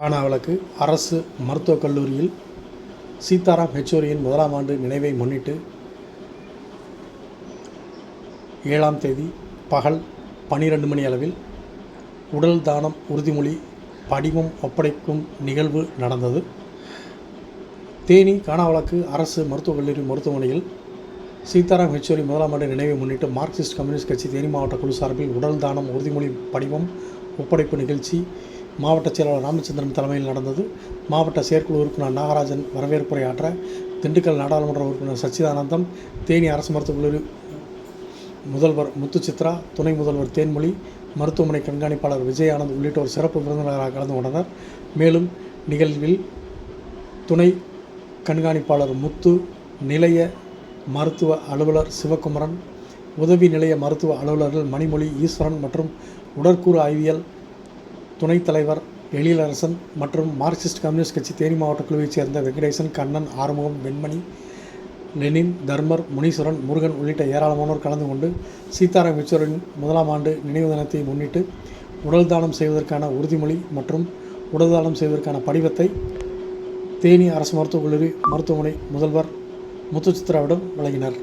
ஆனா அரசு மருத்துவக் கல்லூரியில் சீதாராம் ஹெச்சோரியின் முதலாம் ஆண்டு நினைவை முன்னிட்டு ஏழாம் தேதி பகல் பன்னிரண்டு மணி அளவில் உடல் தானம் உறுதிமொழி படிவம் ஒப்படைக்கும் நிகழ்வு நடந்தது. தேனி காணாவழக்கு அரசு மருத்துவக் கல்லூரி மருத்துவமனையில் சீதாராம் ஹெச்சோரி முதலாம் ஆண்டு நினைவை முன்னிட்டு மார்க்சிஸ்ட் கம்யூனிஸ்ட் கட்சி தேனி மாவட்ட குழு சார்பில் உடல் தானம் உறுதிமொழி படிவம் ஒப்படைப்பு நிகழ்ச்சி மாவட்ட செயலாளர் ராமச்சந்திரன் தலைமையில் நடந்தது. மாவட்ட செயற்குழு உறுப்பினர் நாகராஜன் வரவேற்புரையாற்ற திண்டுக்கல் நாடாளுமன்ற உறுப்பினர் சச்சிதானந்தம் தேனி அரசு மருத்துவக் கல்லூரி முதல்வர் முத்துச்சித்ரா துணை முதல்வர் தேன்மொழி மருத்துவமனை கண்காணிப்பாளர் விஜயானந்த் உள்ளிட்டோர் சிறப்பு விருந்தினராக கலந்து கொண்டனர். மேலும் நிகழ்வில் துணை கண்காணிப்பாளர் முத்து நிலைய மருத்துவ அலுவலர் சிவகுமரன் உதவி நிலைய மருத்துவ அலுவலர்கள் மணிமொழி ஈஸ்வரன் மற்றும் உடற்கூறு ஆய்வியல் துணைத் தலைவர் எழிலரசன் மற்றும் மார்க்சிஸ்ட் கம்யூனிஸ்ட் கட்சி தேனி மாவட்ட குழுவைச் சேர்ந்த வெங்கடேசன் கண்ணன் ஆறுமுகம் வெண்மணி லெனின் தர்மர் முனீஸ்வரன் முருகன் உள்ளிட்ட ஏராளமானோர் கலந்து கொண்டு சீதாராம் யெச்சூரியின் முதலாம் ஆண்டு நினைவு தினத்தை முன்னிட்டு உடல் தானம் செய்வதற்கான உறுதிமொழி மற்றும் உடல் தானம் செய்வதற்கான படிவத்தை தேனி அரசு மருத்துவக் கல்லூரி மருத்துவமனை முதல்வர் முத்துச்சித்ராவிடம் வழங்கினர்.